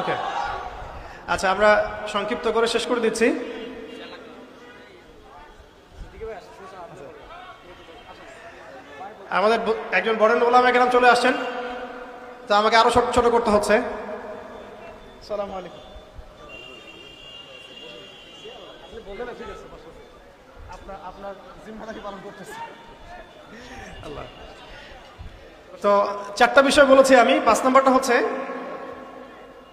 ওকে আচ্ছা আমরা সংক্ষিপ্ত করে শেষ করে দিচ্ছি। আমাদের একজন বরেন্দ্র গোলাম একরাম চলে আসছেন। তো আমাকে আরও ছোট ছোট করতে হচ্ছে। সালাম আলাইকুম। আপনার আপনার জিম্মাদারি পালন করতেছি। আল্লাহ। তো চারটা বিষয় বলেছি আমি। পাঁচ নম্বরটা হচ্ছে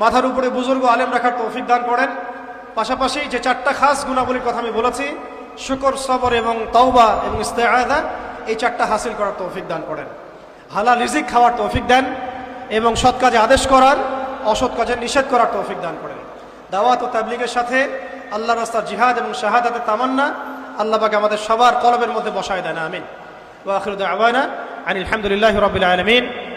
মাথার উপরে বুজুর্গ আলেম রাখার তৌফিক দান করেন। পাশাপাশি যে চারটা খাস গুণাবলীর কথা আমি বলেছি, শুকর, সবর এবং তওবা এবং ইস্তেআদা এই চারটা হাসিল করার তৌফিক দান করেন। হালাল রিজিক খাওয়ার তৌফিক দেন এবং সৎ কাজে আদেশ করার, অসৎ কাজে নিষেধ করার তৌফিক দান করেন। দাওয়াত ও তাবলিগের সাথে আল্লাহ রাস্তার জিহাদ এবং শাহাদাতের তামান্না আল্লাহকে আমাদের সবার কলবের মধ্যে বসায় দেন, আমিন। ওয়াখির আওয়ানা আনিল আলহামদুলিল্লাহ রবিল আলমিন।